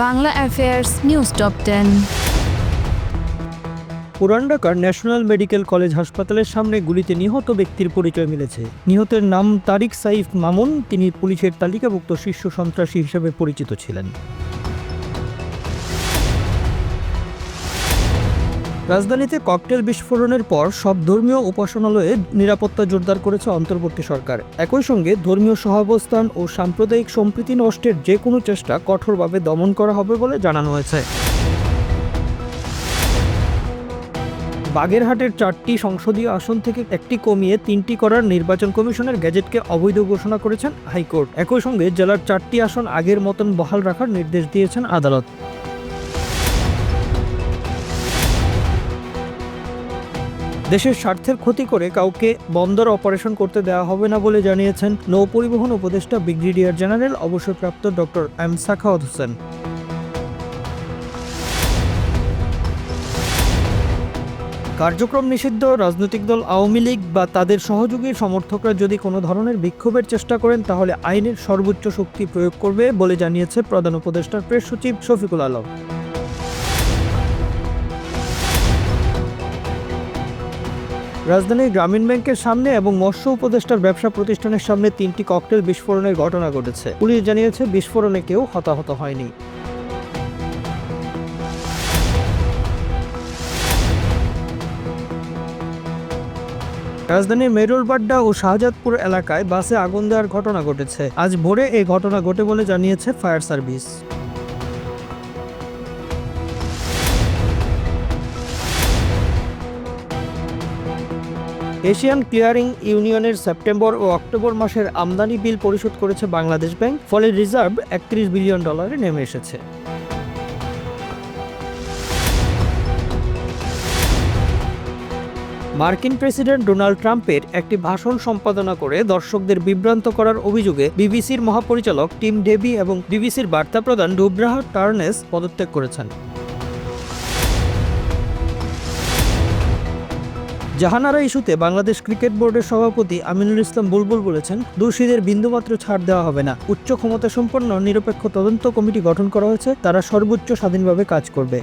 Bangla affairs news top ten. পুরান ঢাকার national medical college হাসপাতালের সামনে গুলিতে নিহত ব্যক্তির পরিচয় মিলেছে। নিহতের নাম তারিক সাইফ মামুন, তিনি পুলিশের তালিকাভুক্ত শীর্ষ সন্ত্রাসী হিসেবে পরিচিত ছিলেন। রাজধানীতে ককটেল বিস্ফোরণের পর সব ধর্মীয় উপাসনালয়ে নিরাপত্তা জোরদার করেছে অন্তর্বর্তী সরকার। একই সঙ্গে ধর্মীয় সহাবস্থান ও সাম্প্রদায়িক সম্প্রীতি নষ্টের যে কোনো চেষ্টা কঠোরভাবে দমন করা হবে বলে জানানো হয়েছে। বাগেরহাটের চারটি সংসদীয় আসন থেকে একটি কমিয়ে তিনটি করার নির্বাচন কমিশনের গ্যাজেটকে অবৈধ ঘোষণা করেছেন হাইকোর্ট। একই সঙ্গে জেলার চারটি আসন আগের মতন বহাল রাখার নির্দেশ দিয়েছেন আদালত। দেশের স্বার্থের ক্ষতি করে কাউকে বন্দর অপারেশন করতে দেওয়া হবে না বলে জানিয়েছেন নৌ পরিবহন উপদেষ্টা ব্রিগেডিয়ার জেনারেল, অবসরপ্রাপ্ত ডক্টর এম সাখাওয়াত হোসেন। কার্যক্রম নিষিদ্ধ, রাজনৈতিক দল আওয়ামী লীগ বা তাদের সহযোগী সমর্থকরা যদি কোনো ধরনের বিক্ষোভের চেষ্টা করেন, তাহলে আইনের সর্বোচ্চ শক্তি প্রয়োগ করবে বলে জানিয়েছে প্রধান উপদেষ্টার প্রেস সচিব শফিকুল আলম। রাজধানীর গ্রামীণ ব্যাংকের সামনে এবং মৎস্য উপদেষ্টার ব্যবসা প্রতিষ্ঠানের সামনে তিনটি ককটেল বিস্ফোরণের ঘটনা ঘটেছে। পুলিশ জানিয়েছে, বিস্ফোরণে কেউ হতাহত হয়নি। রাজধানীর মেরুলবাড্ডা ও শাহজাদপুর এলাকায় বাসে আগুন দেওয়ার ঘটনা ঘটেছে। আজ ভোরে এই ঘটনা ঘটে বলে জানিয়েছে ফায়ার সার্ভিস। এশিয়ান ক্লিয়ারিং ইউনিয়নের সেপ্টেম্বর ও অক্টোবর মাসের আমদানি বিল পরিশোধ করেছে বাংলাদেশ ব্যাংক, ফলে রিজার্ভ একত্রিশ বিলিয়ন ডলারে নেমে এসেছে। মার্কিন প্রেসিডেন্ট ডোনাল্ড ট্রাম্পের একটি ভাষণ সম্পাদনা করে দর্শকদের বিভ্রান্ত করার অভিযোগে বিবিসির মহাপরিচালক টিম ডেবি এবং বিবিসির বার্তা প্রধান ডুব্রাহ টার্নেস পদত্যাগ করেছেন। জাহানারা ইস্যুতে বাংলাদেশ ক্রিকেট বোর্ডের সভাপতি আমিনুল ইসলাম বুলবুল বলেছেন, দোষীদের বিন্দুমাত্র ছাড় দেওয়া হবে না। উচ্চ ক্ষমতা সম্পন্ন নিরপেক্ষ তদন্ত কমিটি গঠন করা হয়েছে, তারা সর্বোচ্চ স্বাধীনভাবে কাজ করবে।